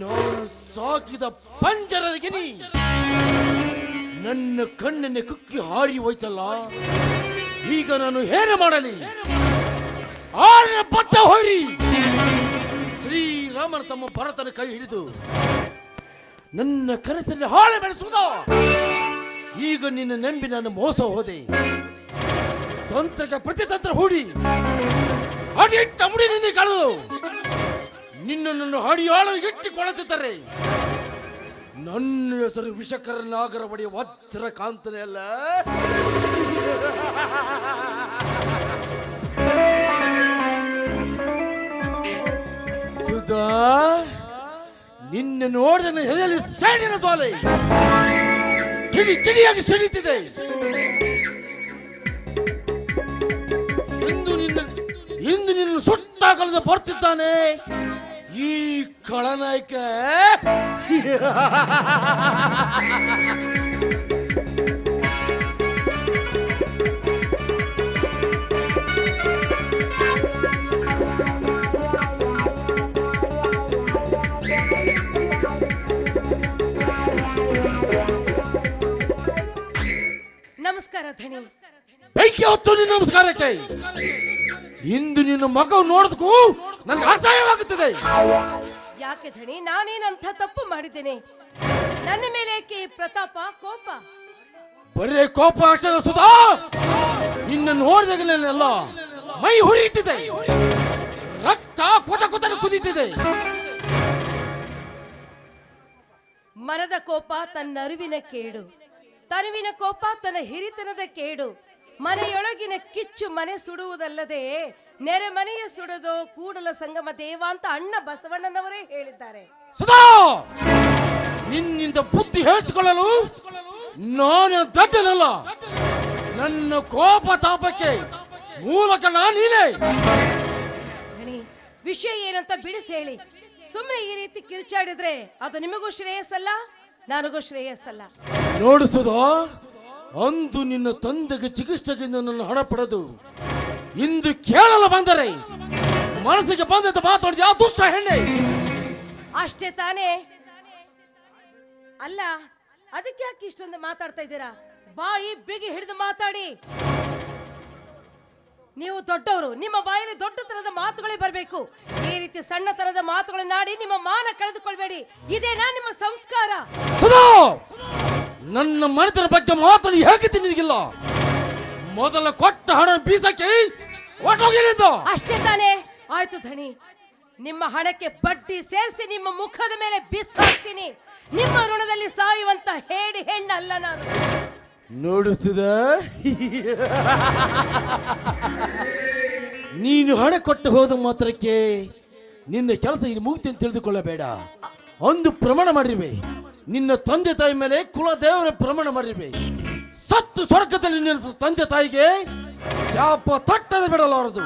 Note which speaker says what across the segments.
Speaker 1: ನಾನು ಸಾಕಿದ ಪಂಜರದ ನೀ. ನನ್ನ ಕಣ್ಣನ್ನೇ ಕುಕ್ಕಿ ಹಾರಿ ಹೋಯ್ತಲ್ಲ. ಈಗ ನಾನು ಏನು ಮಾಡಲಿ. ಆರನ ಪಟ್ಟ ಹೋರಿ ಶ್ರೀರಾಮನ ತಮ್ಮ ಭರತನ ಕೈ ಹಿಡಿದು ನನ್ನ ಕನಸಲ್ಲಿ ಹಾಳೆ ಬೆಳೆಸುವುದ? ಈಗ ನಿನ್ನ ನಂಬಿ ನಾನು ಮೋಸ ಹೋದೆ. ತಂತ್ರಕ್ಕೆ ಪ್ರತಿತಂತ್ರ ಹೂಡಿ. ಅಡಿಟ್ಟ ತಮ್ಮಡಿ ನಿನ್ನೆ ಕಳೆದು ನಿನ್ನನ್ನು ಹಡಿಯಾಳು ಕೊಳತಿದ್ದಾರೆ ನನ್ನ ಹೆಸರು ವಿಷಕರ ನಾಗರ ಬಡಿಯ ವಜ್ರ ಕಾಂತನೇ ಅಲ್ಲ. ಸುಧಾ, ನಿನ್ನ ನೋಡಿದ ಎದೆಯಲ್ಲಿ ಸೈಡಿನ ತೋಲೆ ತಿಳಿ ಕಿಡಿಯಾಗಿ ಸಿಡಿತಿದೆ ಇಂದು ನಿನ್ನ ಸುಟ್ಟಾಕಲದ ಬರ್ತಿದ್ದಾನೆ. ಈ ಕಳನಾಯಕ.
Speaker 2: ನಮಸ್ಕಾರ ಧಣಿ.
Speaker 1: ಬೆಂಕಿ ಹೊತ್ತು ನಿನ್ನ ನಮಸ್ಕಾರಕ್ಕೆ. ಇಂದು ನಿನ್ನ ಮಗ ನೋಡಿದ್ಕು ನನಗೆ ಅಸಹ್ಯವಾಗುತ್ತದೆ.
Speaker 2: ಯಾಕೆ ಧಣಿ ನಾನೇನಂತ ತಪ್ಪು ಮಾಡಿದ್ದೇನೆ? ನನ್ನ ಮೇಲೆ ಏಕೆ ಈ ಪ್ರತಾಪ ಕೋಪ?
Speaker 1: ಬರೇ ಕೋಪ ಅಷ್ಟೇ ಸುಧಾ! ನಿನ್ನ ನೋಡಿದಾಗಲೆಲ್ಲ ಮೈ ಹುರಿಯುತ್ತಿದೆ. ರಕ್ತ ಕೊತ ಕೊತನ ಕುದೀತಿದೆ.
Speaker 2: ಮನದ ಕೋಪ ತನ್ನ ಅರಿವಿನ ಕೇಡು. ತನುವಿನ ಕೋಪ ತನ್ನ ಹಿರಿತನದ ಕೇಡು. ಮನೆಯೊಳಗಿನ ಕಿಚ್ಚು ಮನೆ ಸುಡುವುದಲ್ಲದೆ ನೆರೆ ಮನೆಯ ಸುಡದು ಕೂಡಲ ಸಂಗಮ ದೇವ ಅಂತ ಅಣ್ಣ ಬಸವಣ್ಣನವರೇ ಹೇಳಿದ್ದಾರೆ.
Speaker 1: ಸುಧಾ! ನಿನ್ನಿಂದ ಬುದ್ಧಿ ಹೇಳಿಸಿಕೊಳ್ಳಲು ನಾನು ದಡ್ಡನಲ್ಲ. ನನ್ನ ಕೋಪ ತಾಪಕ್ಕೆ ಮೂಲಕ ನೀನೇ.
Speaker 2: ಧಣಿ ವಿಷಯ ಏನಂತ ಬಿಡಿಸಿ ಹೇಳಿ. ಸುಮ್ಮನೆ ಈ ರೀತಿ ಕಿರ್ಚಾಡಿದ್ರೆ ಅದು ನಿಮಗೂ ಶ್ರೇಯಸ್ಸಲ್ಲ? ನನಗೂ ಶ್ರೇಯಸ್ಸಲ್ಲ.
Speaker 1: ನೋಡಿಸುದ ಅಂದು ನಿನ್ನ ತಂದೆಗೆ ಚಿಕಿತ್ಸೆಗೆ ನನ್ನ ಹಣ ಪಡೆದು ಇಂದು ಕೇಳಲು ಬಂದರೆ ಮನಸ್ಸಿಗೆ ಬಂದಂತ ಮಾತಾಡಿದ ಯಾವ ದುಷ್ಟ ಹೆಣ್ಣೆ?
Speaker 2: ಅಷ್ಟೇ ತಾನೇ. ಅಲ್ಲ ಅದಕ್ಕೆ ಯಾಕೆ ಇಷ್ಟೊಂದು ಮಾತಾಡ್ತಾ ಇದ್ದೀರಾ? ಬಾಯಿ ಬಿಗಿ ಹಿಡಿದು ಮಾತಾಡಿ. ನೀವು ದೊಡ್ಡವರು ನಿಮ್ಮ ಬಾಯಲ್ಲಿ ದೊಡ್ಡ ತರದ ಮಾತುಗಳೇ ಬರಬೇಕು. ಈ ರೀತಿ ಸಣ್ಣ ತರದ ಮಾತುಗಳನ್ನಾಡಿ ನಿಮ್ಮ ಮಾನ ಕಳೆದುಕೊಳ್ಬೇಡಿ. ಇದೇನಾ ನಿಮ್ಮ ಸಂಸ್ಕಾರ.
Speaker 1: ನನ್ನ ಮನೆತನ ಬಗ್ಗೆ ಮಾತ್ರ ಹೇಗೆ ನಿನಗಿಲ್ಲ? ಮೊದಲ ಕೊಟ್ಟ ಹಣ ಬೀಸಕ್ಕೆ ಹೊಟ್ಟೋಗಿರಿದ್ದು
Speaker 2: ಅಷ್ಟೇ ತಾನೇ. ಆಯ್ತು ಧಣಿ. ನಿಮ್ಮ ಹಣಕ್ಕೆ ಬಡ್ಡಿ ಸೇರಿಸಿ ನಿಮ್ಮ ಮುಖದ ಮೇಲೆ ಬಿಸಾಕ್ತೀನಿ ನಿಮ್ಮ ಋಣದಲ್ಲಿ ಸಾಯುವಂತ ಹೇಡಿ ಹೆಣ್ಣಲ್ಲ ನಾನು.
Speaker 1: ನೋಡಿಸಿದ? ನೀನು ಹಣ ಕೊಟ್ಟು ಹೋದ ಮಾತ್ರಕ್ಕೆ ನಿನ್ನ ಕೆಲಸ ಇಲ್ಲಿ ಮುಗಿತು ಅಂತ ತಿಳಿದುಕೊಳ್ಳಬೇಡ. ಒಂದು ಪ್ರಮಾಣ ಮಾಡಿರುವೆ ನಿನ್ನ ತಂದೆ ತಾಯಿ ಮೇಲೆ ಕುಲ ದೇವರ ಪ್ರಮಾಣ ಮಾಡಿರ್ಬೇಕು ಸತ್ತು ಸ್ವರ್ಗದಲ್ಲಿ ನಿನ್ನ ತಂದೆ ತಾಯಿಗೆ ಶಾಪ ತಟ್ಟದ ಬಿಡಲಾರದು.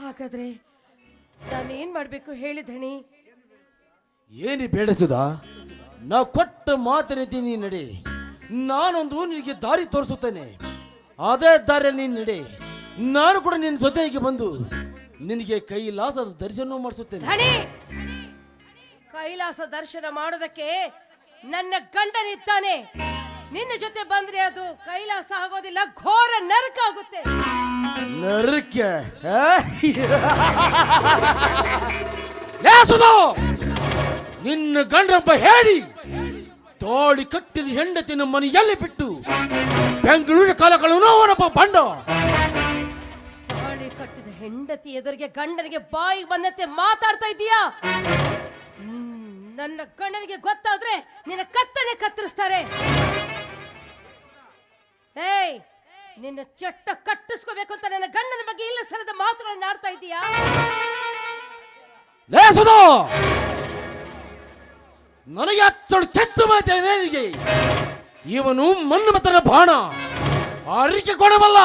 Speaker 2: ಹಾಗಾದ್ರೆ ನಾನು ಏನ್ ಮಾಡ್ಬೇಕು ಹೇಳಿ ಧಣಿ.
Speaker 1: ಏನಿ ಬೇಡಿಸುದ ನಾ ಕೊಟ್ಟ ಮಾತಿನ ರೀತಿ ನೀನು ನಡೆ. ನಾನೊಂದು ನಿನಗೆ ದಾರಿ ತೋರಿಸುತ್ತೇನೆ. ಅದೇ ದಾರಿಯಲ್ಲಿ ನೀನು ನಡೆ. ನಾನು ಕೂಡ ನಿನ್ನ ಜೊತೆಗೆ ಬಂದು ನಿನಗೆ ಕೈಲಾಸದ ದರ್ಶನ ಮಾಡಿಸುತ್ತೇನೆ.
Speaker 2: ಕೈಲಾಸ ದರ್ಶನ ಮಾಡೋದಕ್ಕೆ ನನ್ನ ಗಂಡನಿದ್ದಾನೆ ನಿನ್ನ ಜೊತೆ ಬಂದ್ರೆ ಅದು ಕೈಲಾಸ ಆಗೋದಿಲ್ಲ ಘೋರ ನರಕ ಆಗುತ್ತೆ.
Speaker 1: ನರಕ? ನಿನ್ನ ಗಂಡಪ್ಪ ಹೇಳಿ ತೋಳಿ ಕಟ್ಟಿದ ನಮ್ಮನ್ನ ಎಲ್ಲಿ ಬಿಟ್ಟು ಬೆಂಗಳೂರು ಕಾಲಗಳು ಅವನಪ್ಪ ಬಂಡ?
Speaker 2: ತೋಳಿ ಕಟ್ಟಿದ ಹೆಂಡತಿ ಎದುರಿಗೆ ಗಂಡನಿಗೆ ಬಾಯಿಗೆ ಬಂದಂತೆ ಮಾತಾಡ್ತಾ ಇದೀಯಾ? ನನ್ನ ಗಂಡನಿಗೆ ಗೊತ್ತಾದ್ರೆ ನಿನ್ನ ಕತ್ತನೆ ಕತ್ತರಿಸ್ತಾರೆ. ಏಯ್ ನಿನ್ನ ಚಟ್ಟ ಕಟ್ಟಿಸ್ಕೋಬೇಕು ಅಂತ ನನ್ನ ಗಂಡನ ಬಗ್ಗೆ ಇಲ್ಲ ಸರದ ಮಾತುಗಳನ್ನ ಆಡ್ತಾ ಇದೀಯಾ?
Speaker 1: ನನಗೆ ಅಷ್ಟು ಕೆಚ್ಚು ಮಾತೆ ನಿನಗೆ. ಇವನು ಮನ್ಮಥನ ಬಾಣ. ಅರಿಕೆ ಕೊಡಬಲ್ಲ.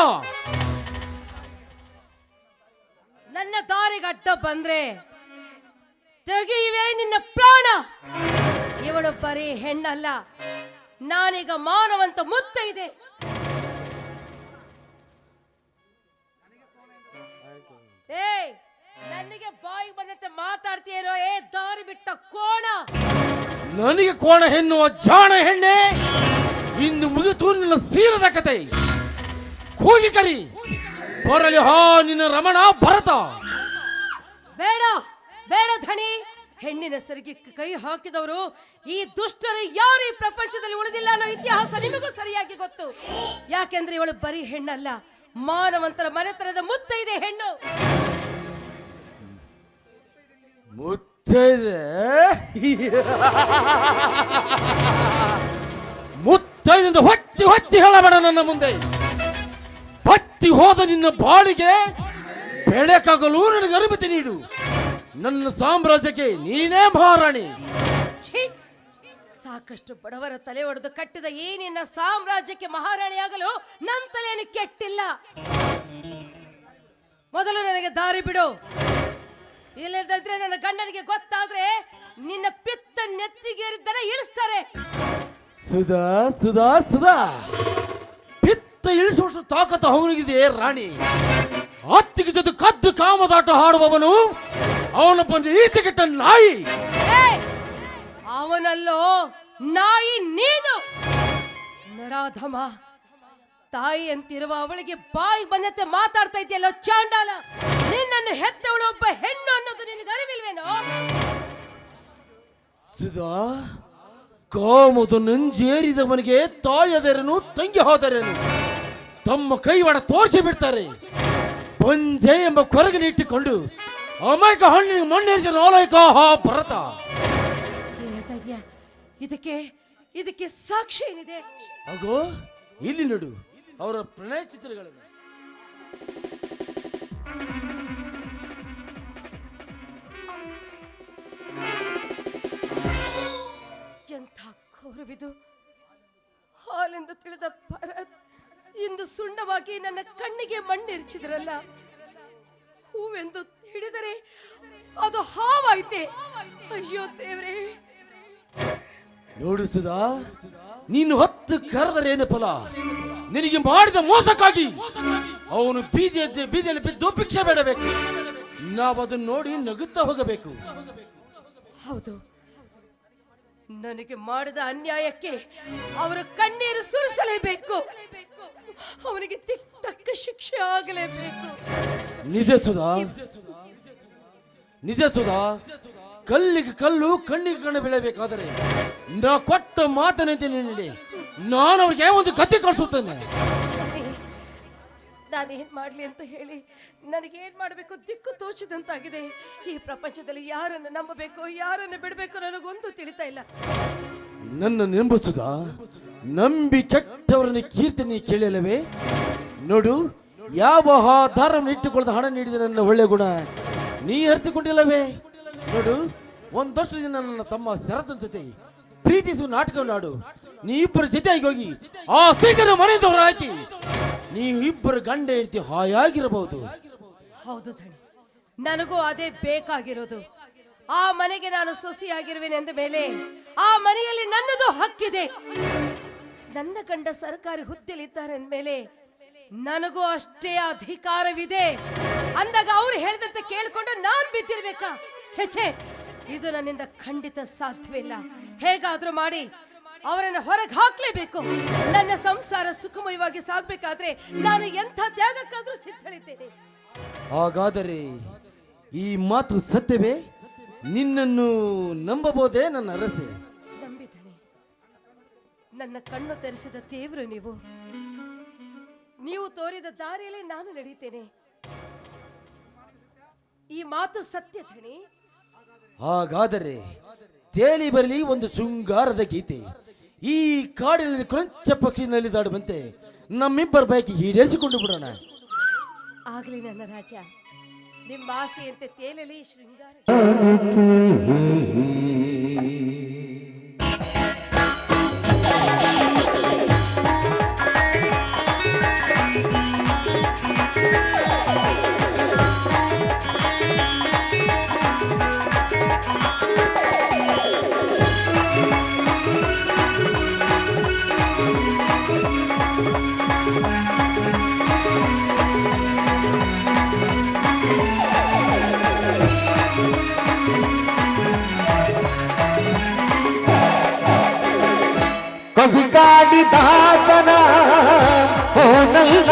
Speaker 2: ನನ್ನ ದಾರಿಗೆ ಅಡ್ಡ ಬಂದ್ರೆ ತೆಗೆಯುವೆ ನಿನ್ನ ಪ್ರಾಣ. ಇವಳು ಬರೀ ಹೆಣ್ಣಲ್ಲ. ನಾನೀಗ ಮಾನವಂತ ಮುತ್ತ ಇದೆ. ನನಗೆ ಬಾಯಿ ಬಂದಂತೆ ಮಾತಾಡ್ತೀಯೋ ಏ ದಾರಿ ಬಿಟ್ಟ ಕೋಣ.
Speaker 1: ನನಗೆ ಕೋಣ ಹೆಣ್ಣುವ ಜಾಣ ಹೆಣ್ಣೆ ಇಂದು ಮುಗಿತು ನಿನ್ನ ಸೀರದ ಕತೆ. ಕೂಗಿ ಕರಿ. ಬರಲಿ ಹಾ ನಿನ್ನ ರಮಣ ಭರತ.
Speaker 2: ಬೇಡ. ಬೇಡ ಧಣಿ. ಹೆಣ್ಣಿನ ಸರಿಗೆ ಕೈ ಹಾಕಿದವರು ಈ ದುಷ್ಟರು ಯಾರು ಈ ಪ್ರಪಂಚದಲ್ಲಿ ಉಳಿದಿಲ್ಲ ಅನ್ನೋ ಇತಿಹಾಸ ನಿಮಗೂ ಸರಿಯಾಗಿ ಗೊತ್ತು. ಯಾಕೆಂದ್ರೆ ಇವಳು ಬರೀ ಹೆಣ್ಣಲ್ಲ. ಮಾನವಂತರ ಮನೆತನದ ಮುತ್ತೈದೆ ಹೆಣ್ಣು.
Speaker 1: ಮುತ್ತೈದೆ ಮುತ್ತೈದಿಂದ ಹೊತ್ತಿ ಹೊತ್ತಿ ಹೇಳಬೇಡ ನನ್ನ ಮುಂದೆ. ಹೊತ್ತಿ ಹೋದ ನಿನ್ನ ಬಾಳಿಗೆ ಬೆಳಕಾಗಲು ನನಗೆ ಅನುಮತಿ ನೀಡು. ನನ್ನ ಸಾಮ್ರಾಜ್ಯಕ್ಕೆ ನೀನೇ ಮಹಾರಾಣಿ.
Speaker 2: ಛೀ! ಸಾಕಷ್ಟು ಬಡವರ ತಲೆ ಒಡೆದು ಕಟ್ಟಿದ ಈ ನಿನ್ನ ಸಾಮ್ರಾಜ್ಯಕ್ಕೆ ಮಹಾರಾಣಿಯಾಗಲು ನನ್ನ ತಲೆಯನ್ನು ಕೆಟ್ಟಿಲ್ಲ. ಮೊದಲು ನನಗೆ ದಾರಿ ಬಿಡು. ಇಲ್ಲದಿದ್ರೆ ನನ್ನ ಗಂಡನಿಗೆ ಗೊತ್ತಾದ್ರೆ ನಿನ್ನ ಪಿತ್ತ ನೆತ್ತಿಗೇರಿದ್ದರ ಇಳಿಸ್ತಾರೆ.
Speaker 1: ಸುಧಾ ಸುಧಾ ಸುಧಾ. ಪಿತ್ತ ಇಳಿಸುವಷ್ಟು ತಾಕತ್ತು ಅವನಿಗಿದೆ ರಾಣಿ? ಅತ್ತಿಗೆ ಜೊತೆ ಕದ್ದು ಕಾಮದಾಟ ಹಾಡುವವನು ಅವನ ಬಂದು ನಾಯಿ!
Speaker 2: ಅವನಲ್ಲೋ ನಾಯಿ ನೀನು. ನರಾಧಮ ತಾಯಿ ಅಂತಿರುವ ಅವಳಿಗೆ ಬಾಯಿ ಬಂದಂತೆ ಮಾತಾಡ್ತಾ ಇದೆಯಲ್ಲ ಚಾಂಡಾಲ. ನಿನ್ನನ್ನು ಹೆತ್ತವಳು ಒಬ್ಬ ಹೆಣ್ಣು ಅನ್ನೋದು ನಿನಗೆ ಅರಿವಿಲ್ವೇನೋ?
Speaker 1: ಸುಧಾ ಕಾಮದು ನಂಜೇರಿದವನಿಗೆ ತಾಯದರನು ತಂಗಿ ಹೋದರೇನು. ತಮ್ಮ ಕೈವಾಡ ತೋರಿಸಿ ಬಿಡ್ತಾರೆ. ಪಂಜೆ ಎಂಬ ಕೊರಗಿನ ಇಟ್ಟುಕೊಂಡು ಅಮಾಯಕ ಹಣ್ಣಿನ ಮಣ್ಣೆ ನಾಲಾಯಕ ಹಾ ಭರತ.
Speaker 2: ಏನ್ ಹೇಳ್ತಾ ಇದೀಯ? ಇದಕ್ಕೆ ಇದಕ್ಕೆ ಸಾಕ್ಷಿ ಏನಿದೆ?
Speaker 1: ಅಗೋ ಇಲ್ಲಿ ನೋಡು ಅವರ ಪ್ರಣಯ ಚಿತ್ರಗಳನ್ನು.
Speaker 2: ಎಂಥ ಘೋರವಿದು? ಹಾಲೆಂದು ತಿಳಿದ ಭರತ್ ಇಂದು ಸುಣ್ಣವಾಗಿ ನನ್ನ ಕಣ್ಣಿಗೆ ಮಣ್ಣಿರಿಚಿದ್ರಲ್ಲ. ಹೂವೆಂದು ಹಿಡಿದರೆ ಅದು ಹಾವಾಯ್ತೆ. ಅಯ್ಯೋ ದೇವ್ರೆ.
Speaker 1: ನೋಡು ಸುಧಾ ನೀನು ಹತ್ತು ಕರೆದರೇನು ಫಲ? ನಿನಗೆ ಮಾಡಿದ ಮೋಸಕ್ಕಾಗಿ ಅವನು ಬೀದಿಯಲ್ಲಿ ಬೀದಿಯಲ್ಲಿ ಬಿದ್ದು ಭಿಕ್ಷೆ ಬೇಡಬೇಕು. ನಾವು ಅದನ್ನು ನೋಡಿ ನಗುತ್ತಾ ಹೋಗಬೇಕು.
Speaker 2: ಹೌದು. ನನಗೆ ಮಾಡಿದ ಅನ್ಯಾಯಕ್ಕೆ ಅವರ ಕಣ್ಣೀರು ಸುರಿಸಲೇಬೇಕು. ಅವನಿಗೆ ತಿಕ್ ತಕ್ಕ ಶಿಕ್ಷೆ ಆಗಲೇಬೇಕು.
Speaker 1: ನಿಜ ಸುಧಾ ನಿಜ ಸುಧಾ ಕಲ್ಲಿಗೆ ಕಲ್ಲು ಕಣ್ಣಿಗೆ ಕಣ್ಣು ಬೀಳಬೇಕಾದರೆ ನಾ ಕೊಟ್ಟ ಮಾತನಂತೆ ನೀಡಿ ನಾನು ಅವ್ರಿಗೆ ಒಂದು ಗತಿ ಕಳಿಸುತ್ತೇನೆ.
Speaker 2: ನಾನೇನ್ ಮಾಡ್ಲಿ ಅಂತ ಹೇಳಿ ನನಗೇನು ಮಾಡಬೇಕು ದಿಕ್ಕು ತೋಚದಂತಾಗಿದೆ. ಈ ಪ್ರಪಂಚದಲ್ಲಿ ಯಾರನ್ನು ನಂಬಬೇಕು ಯಾರನ್ನು ಬಿಡಬೇಕು ನನಗೊಂದು ತಿಳಿತಾ ಇಲ್ಲ.
Speaker 1: ನನ್ನ ನಂಬಿಸುದ? ನಂಬಿ ಕೆಟ್ಟವರನ್ನ ಕೀರ್ತನೆ ಕೇಳಲವೇ? ನೋಡು ಯಾವ ಆಧಾರವನ್ನು ಇಟ್ಟುಕೊಳ್ಳದ ಹಣ ನೀಡಿದ ನನ್ನ ಒಳ್ಳೆ ಗುಣ? ನೀ ಅರ್ಥಕೊಂಡಿಲ್ಲವೇ ನೋಡು ಒಂದಷ್ಟು ದಿನ ನನ್ನ ತಮ್ಮ ಶರತನ ಜೊತೆ ಪ್ರೀತಿಸು ನಾಟಕವನ್ನಾಡು ನೀ ಇಬ್ಬರ ಜೊತೆಯಾಗಿ ಹೋಗಿ ಆ ಸೀತನ ಮನೆ ಹಾಕಿ ನೀವು ಇಬ್ಬರು ಗಂಡ ಹೆಂಡತಿ ಹಾಯಾಗಿರಬಹುದು.
Speaker 2: ಹೌದು ನನಗೂ ಅದೇ ಬೇಕಾಗಿರೋದು. ಆ ಮನೆಗೆ ನಾನು ಸೊಸಿಯಾಗಿರುವೆನೆಂದ ಎಂದ ಮೇಲೆ ಆ ಮನೆಯಲ್ಲಿ ನನ್ನದು ಹಕ್ಕಿದೆ. ನನ್ನ ಗಂಡ ಸರ್ಕಾರಿ ಹುದ್ದೆಲಿದ್ದಾರೆ ಅಂದ್ಮೇಲೆ ನನಗೂ ಅಷ್ಟೇ ಅಧಿಕಾರವಿದೆ. ಅಂದಾಗ ಅವ್ರು ಹೇಳಿದಂತೆ ಕೇಳ್ಕೊಂಡು ನಾನ್ ಬಿದ್ದಿರ್ಬೇಕಾ? ಛೆ ಛೆ ಇದು ನನ್ನಿಂದ ಖಂಡಿತ ಸಾಧ್ಯವಿಲ್ಲ ಹೇಗಾದ್ರೂ ಮಾಡಿ ಅವರನ್ನು ಹೊರಗೆ ಹಾಕ್ಲೇಬೇಕು. ನನ್ನ ಸಂಸಾರ ಸುಖಮಯವಾಗಿ ಸಾಗ್ಬೇಕಾದ್ರೆ ನಾನು ಎಂಥ ತ್ಯಾಗಕ್ಕಾದ್ರೂ ಸಿದ್ಧಳಿದ್ದೇನೆ.
Speaker 1: ಹಾಗಾದರೆ ಈ ಮಾತು ಸತ್ಯವೇ? ನಿನ್ನನ್ನು ನಂಬಬಹುದೇ ನನ್ನ ಅರಸೆ?
Speaker 2: ನಂಬಿದಳೆ. ನನ್ನ ಕಣ್ಣು ತರಿಸಿದ ದೇವರು ನೀವು. ನೀವು ತೋರಿದ ದಾರಿಯಲ್ಲಿ ನಾನು ನಡೀತೇನೆ ಈ ಮಾತು ಸತ್ಯ ಧಣಿ
Speaker 1: ಹಾಗಾದರೆ ತೇಲಿ ಬರಲಿ ಒಂದು ಶೃಂಗಾರದ ಗೀತೆ. ಈ ಕಾಡಿನಲ್ಲಿ ಕೊಂಚ ಪಕ್ಷಿ ದಾಡುವಂತೆ ನಮ್ಮಿಬ್ಬರ ಬಯಕೆ ಈಡೇರಿಸಿಕೊಂಡು ಬಿಡೋಣ.
Speaker 2: ಆಗಲಿ ನನ್ನ ರಾಜ ನಿಮ್ಮ ಆಸೆಯಂತೆ ತೇಲಲಿ ಶೃಂಗಾರ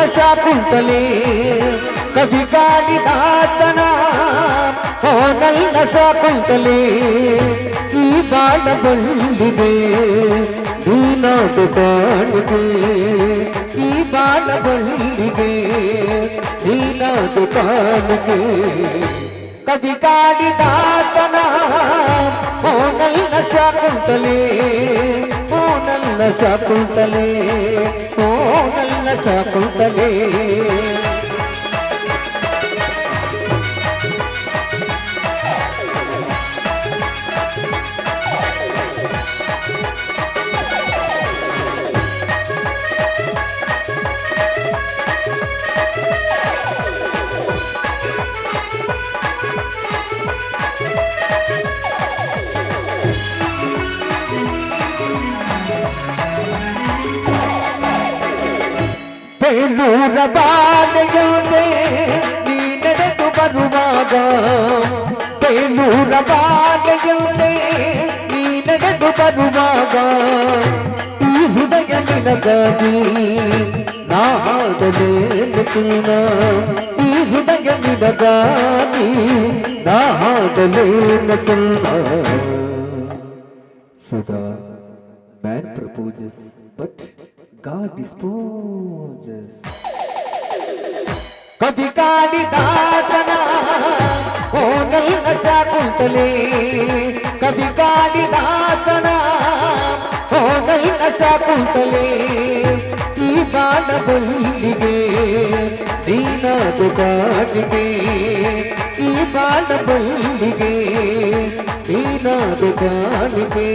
Speaker 3: ನನ್ನ ಶಾಕುಂತಲೆ ಕವಿ ಕಾಳಿದಾಸನ ಓ ನನ್ನ ಶಾಕುಂತಲೆ ಈ ಬಾಳ ಬಂದಿದೆ ನೀನಾದು ಕಾಣಿದೆ ಈ ಬಾಳ ಬಂದಿದೆ ನೀನಾದು ಕಾಣಿದೆ ಕವಿ ಕಾಳಿದಾಸನ ಓ ನನ್ನ ಶಾಕುಂತಲೆ ಓ ನನ್ನ ಶಾಕುಂತಲೆ ಓ ನನ್ನ المساق القليل ಬಾಲೆಯೊಂದೆ ನೀ ನಡೆದು ಬರುವಾಗ ಬೇಲೂರ ಬಾಲೆಯೊಂದೆ ನೀ ನಡೆದು ಬರುವಾಗ ಈ ಹೃದಯ ನಿನಗಾಗಿ ನಾ ಹಾಡಲೇನು ತುನ್ನ ಈ ಹೃದಯ ನಿನಗಾಗಿ ನಾ ಹಾಡಲೇನು ತುನ್ನ Sudha Man proposes, but God disposes. ಕವಿ ಕಾಳಿದಾಸನ ಓ ನನ್ನ ಶಾಕುಂತಲೆ ಕವಿ ಕಾಳಿದಾಸನ ಓ ನನ್ನ ಶಾಕುಂತಲೆ ಈ ಬಾಣ ಬಂದಿಗೆ ನೀನಾದ ಕಾಟಿಗೆ ಈ ಬಾಣ ಬಂದಿಗೆ ನೀನಾದ ಕಾಣಿಗೆ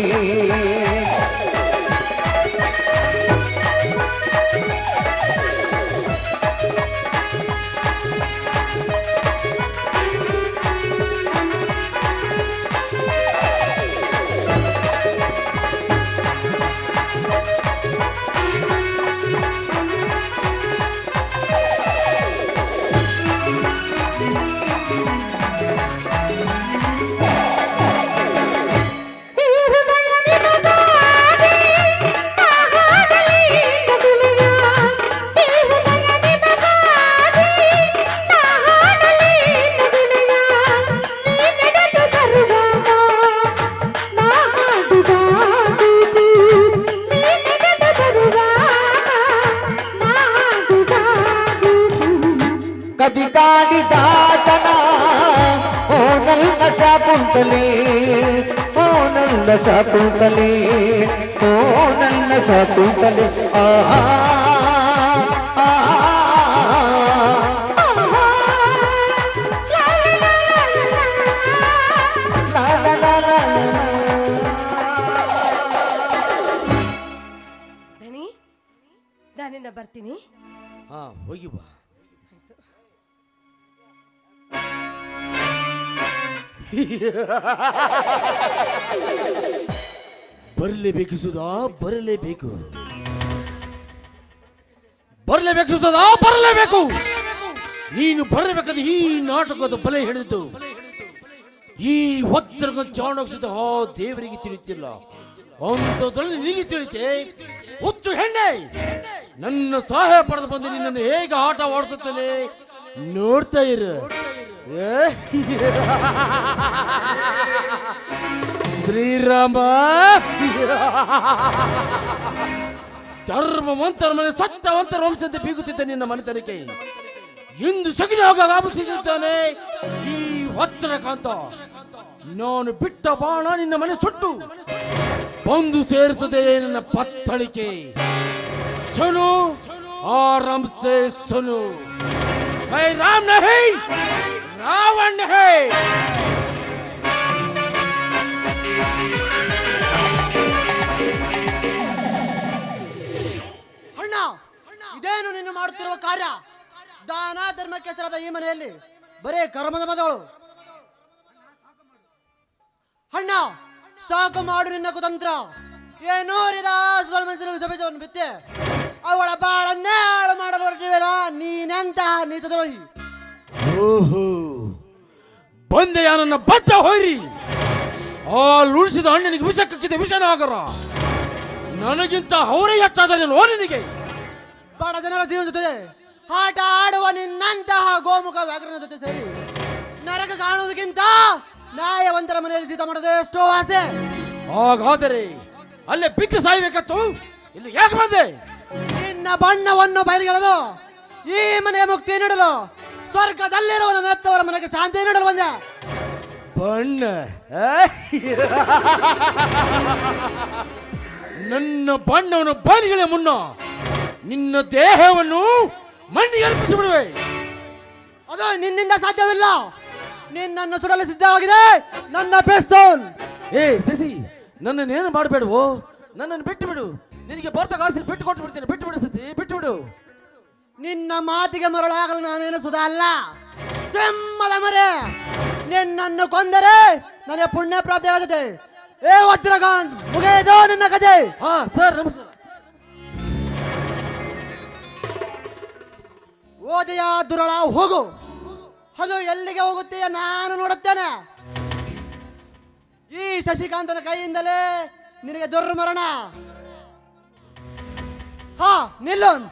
Speaker 2: ನಾನಿನ್ನ ಬರ್ತೀನಿ.
Speaker 1: ಹಾ, ಹೋಗಿ ಬಾ. ಬರಲೇಬೇಕು ಸುಧಾ, ಬರಲೇಬೇಕು. ಬರಲೇಬೇಕು ಸುಧಾ, ಬರಲೇಬೇಕು. ನೀನು ಬರಬೇಕಾದ ಈ ನಾಟಕದ ಬಲೆ ಹಿಡಿದು, ಈ ಒತ್ತರದ ಚಾಣಕ್ಸದ ಆ ದೇವರಿಗೆ ತಿಳಿತಿಲ್ಲ. ಅಂಥದ್ರಲ್ಲಿ ನಿನಗೆ ತಿಳಿತೆ. ಹುಚ್ಚು ಹೆಣ್ಣೆ. ನನ್ನ ಸಹಾಯ ಪಡೆದು ಬಂದು ನಿನ್ನನ್ನು ಹೇಗೆ ಆಟ ಓಡಿಸುತ್ತೇನೆ ನೋಡ್ತಾ ಇರು? ಶ್ರೀರಾಮ! ಧರ್ಮವಂತರ ಮನೆ ಸತ್ಯವಂತರ ವಂಶದಂತೆ ಬೀಗುತ್ತಿದ್ದ ನಿನ್ನ ಮನೆತನಕ್ಕೆ ಇಂದು ಶಗಿನಾಗ ಆಪಿಸಿದ್ದಾನೆ ಈ ವಜ್ರಕಾಂತ ನಾನು ಬಿಟ್ಟ ಬಾಣ ನಿನ್ನ ಮನೆ ಸುಟ್ಟು ಬಂದು ಸೇರುತ್ತದೆ ನನ್ನ ಪತ್ತಳಿಕೆ. ಸುನು ಆರಾಮ್ ಸೆ ಸುನು मैं राम नहीं रावण नहीं
Speaker 4: ಅಣ್ಣ ಇದೇನು ನೀನು ಮಾಡುತ್ತಿರುವ ಕಾರ್ಯ ದಾನ ಧರ್ಮಕ್ಕೆ ಹೆಸರಾದ ಈ ಮನೆಯಲ್ಲಿ ಬರೇ ಕರ್ಮದ ಮದಗಳು ಅಣ್ಣ ಸಾಕು ಮಾಡು ನಿನ್ನ ಕುತಂತ್ರ ಏನೋ ಮನಸ್ಸಿನ ವಿಷಬೀಜವನ್ನು ಬಿತ್ತೆ. ಅವಳ ಬಾಳನ್ನೇ ಹಾಳು ಮಾಡಲು ಹೊರಟಿವೇನೋ ನೀನೆಂತಹ ನೀಚದ್ರೋಹಿ?
Speaker 1: ಓಹೋ ಬಂದೆಯ ನನ್ನ ಬದ್ಧ ಹೋಯ್ರಿ? ಆ ಉಳಿಸಿದ ಅಣ್ಣನಿಗೆ ವಿಷ ಕಕ್ಕಿದ ವಿಷನಾಗರ. ನನಗಿಂತ ಅವರೇ ಹೆಚ್ಚಾದ ನೀನು ಓ ನಿನಗೆ.
Speaker 4: ಬಡ ಜನರ ಜೀವನ ಜೊತೆ ಆಟ ಆಡುವ ನಿನ್ನಂತಹ ಗೋಮುಖ ವ್ಯಾಕರಣ ಜೊತೆ ಸೇರಿ ನರಕ ಕಾಣುವುದಕ್ಕಿಂತ ನ್ಯಾಯವಂತರ ಮನೆಯಲ್ಲಿ ಸೀತ ಮಾಡೋದು ಎಷ್ಟೋ ಆಸೆ.
Speaker 1: ಹಾಗಾದರೆ ಅಲ್ಲೇ ಬಿದ್ದು ಸಾಯ್ಬೇಕತ್ತು. ಇಲ್ಲಿ ಯಾಕೆ ಬಂದೆ?
Speaker 4: ನಿನ್ನ ಬಣ್ಣವನ್ನು ಬಯಲುಗಳದು ಈ ಮನೆಯ ಮುಕ್ತಿ ನೀಡಲು ಸ್ವರ್ಗದಲ್ಲಿರುವ ನನ್ನ ಹೆತ್ತವರ ಮನೆಗೆ ಶಾಂತಿ ನೀಡಲು ಬಂದೆ.
Speaker 1: ಬಣ್ಣ? ನನ್ನ ಬಣ್ಣವನ್ನು ಬಯಲಿಗೆ ಮುನ್ನ ನಿನ್ನ ದೇಹವನ್ನು ಮಣ್ಣಿಗೆ ಅರ್ಪಿಸಿ ಬಿಡುವೆ.
Speaker 4: ಅದು ನಿನ್ನಿಂದ ಸಾಧ್ಯವಿಲ್ಲ. ನಿನ್ನನ್ನು ಸುಡಲು ಸಿದ್ಧವಾಗಿದೆ ನನ್ನ ಪಿಸ್ತೂಲ್.
Speaker 1: ಏ ಶಶಿ ಏನು ಮಾಡಬೇಡವೋ? ನನ್ನನ್ನು ಬಿಟ್ಟು ಬಿಡು. ನಿನಗೆ ಬರ್ತಾ ಕಾಸು ಬಿಟ್ಟು ಕೊಟ್ಟು ಬಿಡ್ತೀನಿ ಬಿಟ್ಟು ಬಿಡು ಸಚಿ ಬಿಟ್ಟು ಬಿಡು.
Speaker 4: ನಿನ್ನ ಮಾತಿಗೆ ಮರಳಾಗಲು ನಾನೇನು ಸುಧಾ ಅಲ್ಲ. ಸಿಂಹದ ಮರೆ ನಿನ್ನನ್ನು ಕೊಂದರೆ ನನಗೆ ಪುಣ್ಯ ಪ್ರಾಪ್ತಿ ಆಗುತ್ತೆ ಏ ವಜ್ರಕಾಂತ್ ಮುಗಿದೋ ನಿನ್ನ ಕಥೆ
Speaker 1: ಹಾ ಸರ್ ನಮಸ್ಕಾರ.
Speaker 4: ಓದೆಯ ದುರಳ ಹೋಗು. ಅದು ಎಲ್ಲಿಗೆ ಹೋಗುತ್ತೀಯ ನಾನು ನೋಡುತ್ತೇನೆ. ಈ ಶಶಿಕಾಂತನ ಕೈಯಿಂದಲೇ ನಿನಗೆ ದೊರ್ರು ಮರಣ. ಹಾ ನಿಲ್ಲೋನ್.